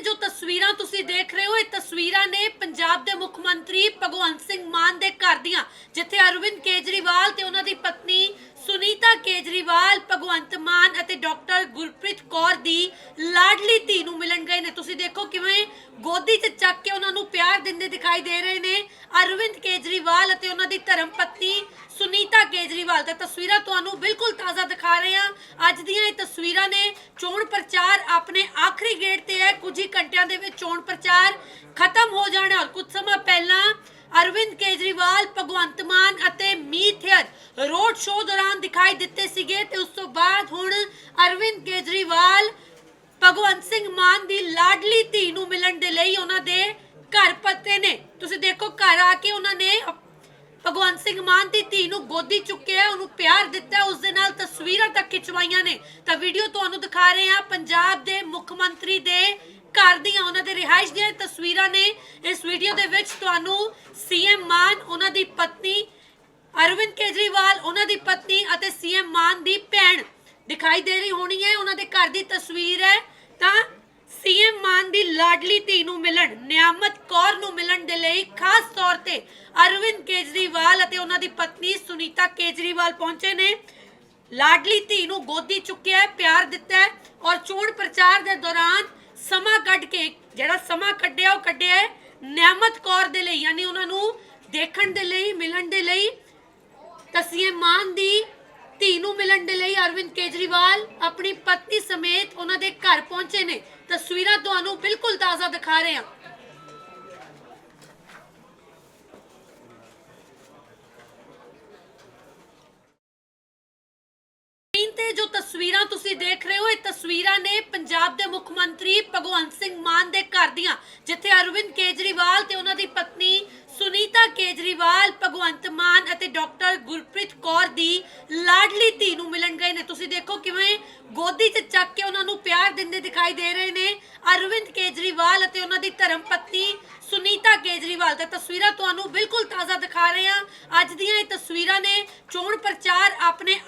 ਤੇ ਜੋ ਤਸਵੀਰਾਂ ਤੁਸੀਂ ਦੇਖ ਰਹੇ ਹੋ, ਇਹ ਤਸਵੀਰਾਂ ਨੇ ਪੰਜਾਬ ਦੇ ਮੁੱਖ ਮੰਤਰੀ ਭਗਵੰਤ ਸਿੰਘ ਮਾਨ ਦੇ ਘਰ ਦੀਆਂ, ਜਿੱਥੇ ਅਰਵਿੰਦ ਕੇਜਰੀਵਾਲ ਤੇ ਉਹਨਾਂ ਦੀ ਪਤਨੀ ਸੁਨੀਤਾ ਕੇਜਰੀਵਾਲ, ਭਗਵੰਤ ਮਾਨ ਅਤੇ ਡਾਕਟਰ ਗੁਰਪ੍ਰੀਤ ਕੌਰ ਦੀ ਲਾਡਲੀ ਧੀ ਨੂੰ ਮਿਲਣ ਗਏ ਨੇ। ਤੁਸੀਂ ਦੇਖੋ ਕਿਵੇਂ ਗੋਦੀ 'ਚ ਚੱਕ ਕੇ ਉਹਨਾਂ ਨੂੰ ਪਿਆਰ ਦਿੰਦੇ ਦਿਖਾਈ ਦੇ ਰਹੇ ਨੇ ਅਰਵਿੰਦ ਕੇਜਰੀਵਾਲ ਅਤੇ ਉਹਨਾਂ ਦੀ ਧਰਮ ਪਤਨੀ ਸੁਨੀਤਾ ਕੇਜਰੀਵਾਲ। ਤੇ ਤਸਵੀਰਾਂ ਤੁਹਾਨੂੰ ਬਿਲਕੁਲ ਤਾਜ਼ਾ ਦਿਖਾ ਰਹੇ ਹਾਂ। ਅੱਜ ਦੀਆਂ ਇਹ ਤਸਵੀਰਾਂ ਨੇ ਚੋਣ ਪ੍ਰਚਾਰ ਆਪਣੇ ਕੁਝ ਹੀ ਘੰਟਿਆਂ ਦੇ ਵਿੱਚ ਚੋਣ ਪ੍ਰਚਾਰ ਖਤਮ ਹੋ ਜਾਣਾ। ਕੁਝ ਸਮਾਂ ਪਹਿਲਾਂ ਅਰਵਿੰਦ ਕੇਜਰੀਵਾਲ, ਭਗਵੰਤ ਮਾਨ ਅਤੇ ਮੀਥਿਅਰ ਰੋਡ ਸ਼ੋਅ ਦੌਰਾਨ ਦਿਖਾਈ ਦਿੱਤੇ ਸੀਗੇ ਤੇ ਉਸ ਤੋਂ ਬਾਅਦ ਹੁਣ ਅਰਵਿੰਦ ਕੇਜਰੀਵਾਲ, ਭਗਵੰਤ ਸਿੰਘ ਮਾਨ ਦੀ ਲਾਡਲੀ ਧੀ ਨੂੰ ਮਿਲਣ ਦੇ ਲਈ ਉਹਨਾਂ ਦੇ ਘਰ ਪੱਤੇ ਨੇ। ਤੁਸੀਂ ਦੇਖੋ ਘਰ ਆ ਕੇ ਉਹਨਾਂ ਨੇ ਭਗਵੰਤ ਸਿੰਘ ਮਾਨ ਦੀ ਧੀ ਨੂੰ ਗੋਦੀ ਚੁੱਕਿਆ, ਉਹਨੂੰ ਪਿਆਰ ਦਿੱਤਾ, ਉਸ ਦੇ ਨਾਲ ਤਸਵੀਰਾਂ ਤੱਕ ਖਿਚਵਾਈਆਂ ਨੇ। ਤਾਂ ਵੀਡੀਓ ਤੁਹਾਨੂੰ ਦਿਖਾ ਰਹੇ ਹਾਂ ਪੰਜਾਬ ਦੇ ਮੁੱਖ ਮੰਤਰੀ ਦੇ ਘਰ ਉਹਨਾਂ ਦੇ ਰਿਹਾਇਸ਼ ਦੀਆਂ ਤਸਵੀਰਾਂ ਨੇ। ਇਸ ਵੀਡੀਓ ਦੇ ਵਿੱਚ ਤੁਹਾਨੂੰ ਸੀਐਮ ਮਾਨ, ਉਹਨਾਂ ਦੀ ਪਤਨੀ ਅਰਵਿੰਦ ਕੇਜਰੀਵਾਲ, ਉਹਨਾਂ ਦੀ ਪਤਨੀ ਅਤੇ ਸੀਐਮ ਮਾਨ ਦੀ ਭੈਣ ਦਿਖਾਈ ਦੇ ਰਹੀ ਹੋਣੀ ਹੈ। ਉਹਨਾਂ ਦੇ ਘਰ ਦੀ ਤਸਵੀਰ ਹੈ। ਤਾਂ ਸੀਐਮ ਮਾਨ ਦੀ ਲਾਡਲੀ ਧੀ ਨੂੰ ਮਿਲਣ, ਨਿਆਮਤ ਕੌਰ ਨੂੰ ਮਿਲਣ ਦੇ ਲਈ ਖਾਸ ਤੌਰ ਤੇ ਅਰਵਿੰਦ ਕੇਜਰੀਵਾਲ ਅਤੇ ਉਹਨਾਂ ਦੀ ਪਤਨੀ ਸੁਨੀਤਾ ਕੇਜਰੀਵਾਲ ਪਹੁੰਚੇ ਨੇ। ਲਾਡਲੀ ਧੀ ਨੂੰ ਗੋਦੀ ਚੁੱਕਿਆ ਪਿਆਰ ਦਿੱਤਾ ਔਰ ਚੋਣ ਪ੍ਰਚਾਰ ਦੇ ਦੌਰਾਨ ਸਮਾਂ ਕੱਢ ਕੇ, ਜਿਹੜਾ ਸਮਾਂ ਕੱਢਿਆ, ਉਹ ਕੱਢਿਆ ਹੈ ਨਿਆਮਤ ਕੌਰ ਦੇ ਲਈ, ਯਾਨੀ ਉਹਨਾਂ ਨੂੰ ਦੇਖਣ ਦੇ ਲਈ, ਮਿਲਣ ਦੇ ਲਈ ਤਾਂ ਮਾਨ ਦੀ ਧੀ ਨੂੰ ਮਿਲਣ ਦੇ ਲਈ ਅਰਵਿੰਦ ਕੇਜਰੀਵਾਲ ਆਪਣੀ ਪਤਨੀ ਸਮੇਤ ਉਹਨਾਂ ਦੇ ਘਰ ਪਹੁੰਚੇ ਨੇ। ਤਸਵੀਰਾਂ ਤੁਹਾਨੂੰ ਬਿਲਕੁਲ ਤਾਜ਼ਾ ਦਿਖਾ ਰਹੇ ਹਾਂ। ਸਕਰੀਨ ਜੋ ਤਸਵੀਰਾਂ ਤੁਸੀਂ ਦੇਖ ਰਹੇ ਹੋ, ਇਹ ਤਸਵੀਰਾਂ ਨੇ ਪੰਜਾਬ ਦੇ ਮੁੱਖ ਮੰਤਰੀ ਭਗਵੰਤ ਸਿੰਘ ਮਾਨ ਦੇ ਘਰ ਦੀਆਂ, ਜਿੱਥੇ ਅਰਵਿੰਦ ਕੇਜਰੀਵਾਲ ਤੇ ਉਹਨਾਂ ਦੀ ਪਤਨੀ ਸੁਨੀਤਾ ਕੇਜਰੀਵਾਲ, ਭਗਵੰਤ ਮਾਨ ਅਤੇ ਡਾਕਟਰ ਗੁਰਪ੍ਰੀਤ ਕੌਰ ਦੀ ਲਾਡਲੀ ਧੀ ਨੂੰ ਮਿਲਣ ਗਏ ਨੇ। ਤੁਸੀਂ ਦੇਖੋ ਕਿਵੇਂ ਗੋਦੀ 'ਚ ਚੱਕ ਕੇ ਉਹਨਾਂ ਨੂੰ ਪਿਆਰ ਦਿੰਦੇ ਦਿਖਾਈ ਦੇ ਰਹੇ ਨੇ। ਅਰਵਿੰਦ ਕੇਜਰੀਵਾਲ ਅਤੇ ਉਹਨਾਂ ਦੀ ਧਰਮ ਪਤਨੀ ਸੁਨੀਤਾ ਕੇਜਰੀਵਾਲ ਤੇ ਤਸਵੀਰਾਂ ਤੁਹਾਨੂੰ ਬਿਲਕੁਲ ਤਾਜ਼ਾ ਦਿਖਾ ਰਹੇ ਹਾਂ। ਅੱਜ ਦੀਆਂ ਇਹ ਤਸਵੀਰਾਂ ਨੇ ਚੋਣ ਪ੍ਰਚਾਰ ਆਪਣੇ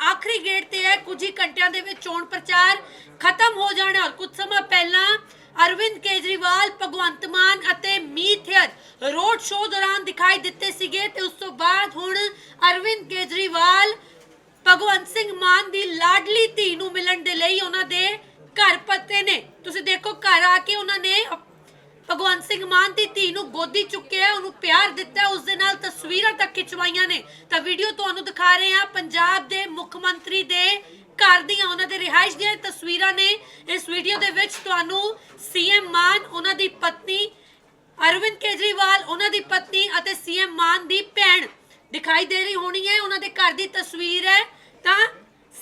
ਹੈ। ਕੁਝ ਹੀ ਘੰਟਿਆਂ ਦੇ ਵਿੱਚ ਚੋਣ ਪ੍ਰਚਾਰ ਖਤਮ ਹੋ ਜਾਣਾ। ਕੁਝ ਸਮਾਂ ਪਹਿਲਾਂ ਅਰਵਿੰਦ ਕੇਜਰੀਵਾਲ, ਭਗਵੰਤ ਮਾਨ ਅਤੇ ਮੀਥਿਅਰ ਰੋਡ ਸ਼ੋਅ ਦੌਰਾਨ ਦਿਖਾਈ ਦਿੱਤੇ ਸੀਗੇ ਤੇ ਉਸ ਤੋਂ ਬਾਅਦ ਹੁਣ ਅਰਵਿੰਦ ਕੇਜਰੀਵਾਲ, ਭਗਵੰਤ ਸਿੰਘ ਮਾਨ ਦੀ ਲਾਡਲੀ ਧੀ ਨੂੰ ਮਿਲਣ ਦੇ ਲਈ ਉਹਨਾਂ ਦੇ ਘਰ ਪੱਤੇ ਨੇ। ਤੁਸੀਂ ਦੇਖੋ ਘਰ ਆ ਕੇ ਉਹਨਾਂ ਨੇ ਭਗਵੰਤ ਸਿੰਘ ਮਾਨ ਦੀ ਧੀ ਨੂੰ ਗੋਦੀ ਚੁੱਕਿਆ, ਉਹਨੂੰ ਪਿਆਰ ਦਿੱਤਾ, ਉਸ ਦੇ ਨਾਲ ਤਸਵੀਰਾਂ ਤੱਕ ਖਿਚਵਾਈਆਂ ਨੇ। ਤਾਂ ਵੀਡੀਓ ਤੁਹਾਨੂੰ ਦਿਖਾ ਰਹੇ ਹਾਂ, ਪੰਜਾਬ ਦੇ ਮੁੱਖ ਮੰਤਰੀ ਦੇ ਘਰ ਦੀਆਂ ਉਹਨਾਂ ਦੇ ਰਿਹਾਇਸ਼ ਦੀਆਂ ਤਸਵੀਰਾਂ ਨੇ। ਇਸ ਵੀਡੀਓ ਦੇ ਵਿੱਚ ਤੁਹਾਨੂੰ ਸੀਐਮ ਮਾਨ, ਉਹਨਾਂ ਦੀ ਪਤਨੀ ਅਰਵਿੰਦ ਕੇਜਰੀਵਾਲ, ਉਹਨਾਂ ਦੀ ਪਤਨੀ ਅਤੇ ਸੀਐਮ ਮਾਨ ਦੀ ਭੈਣ ਦਿਖਾਈ ਦੇ ਰਹੀ ਹੋਣੀ ਹੈ। ਉਹਨਾਂ ਦੇ ਘਰ ਦੀ ਤਸਵੀਰ ਹੈ। ਤਾਂ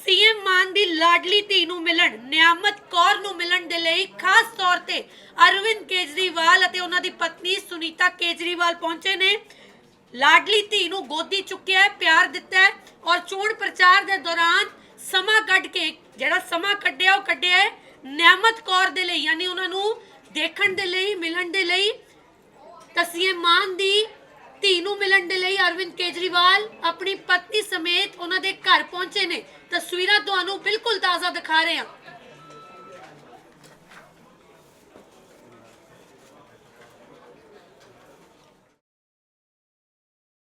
ਸੀਐਮ ਮਾਨ ਦੀ ਲਾਡਲੀ ਧੀ ਨੂੰ ਮਿਲਣ ਨਿਆਮਤ ਕੌਰ ਨੂੰ ਮਿਲਣ ਦੇ ਲਈ ਖਾਸ ਤੌਰ ਤੇ ਅਰਵਿੰਦ ਕੇਜਰੀਵਾਲ ਅਤੇ ਉਹਨਾਂ ਦੀ ਪਤਨੀ ਸੁਨੀਤਾ ਕੇਜਰੀਵਾਲ ਪਹੁੰਚੇ ਨੇ। ਲਾਡਲੀ ਧੀ ਨੂੰ ਗੋਦੀ ਚੁੱਕਿਆ ਹੈ, ਪਿਆਰ ਦਿੱਤਾ ਹੈ ਔਰ ਚੋਣ ਪ੍ਰਚਾਰ ਦੇ ਦੌਰਾਨ ਸਮਾਂ ਕੱਢ ਕੇ ਜਿਹੜਾ ਸਮਾਂ ਕੱਢਿਆ ਉਹ ਕੱਢਿਆ ਹੈ ਨਿਆਮਤ ਕੌਰ ਦੇ ਲਈ ਯਾਨੀ ਉਹਨਾਂ ਨੂੰ ਦੇਖਣ ਦੇ ਲਈ ਮਿਲਣ ਦੇ ਲਈ ਤਾਂ ਸੀਐਮ ਮਾਨ ਦੀ ਧੀ ਨੂੰ ਮਿਲਣ ਦੇ ਲਈ ਅਰਵਿੰਦ ਕੇਜਰੀਵਾਲ ਆਪਣੀ ਪਤਨੀ ਸਮੇਤ ਉਹਨਾਂ ਦੇ ਘਰ ਪਹੁੰਚੇ ਨੇ। ਤਸਵੀਰਾਂ ਤੁਹਾਨੂੰ ਬਿਲਕੁਲ ਤਾਜ਼ਾ ਦਿਖਾ ਰਹੇ ਹਾਂ।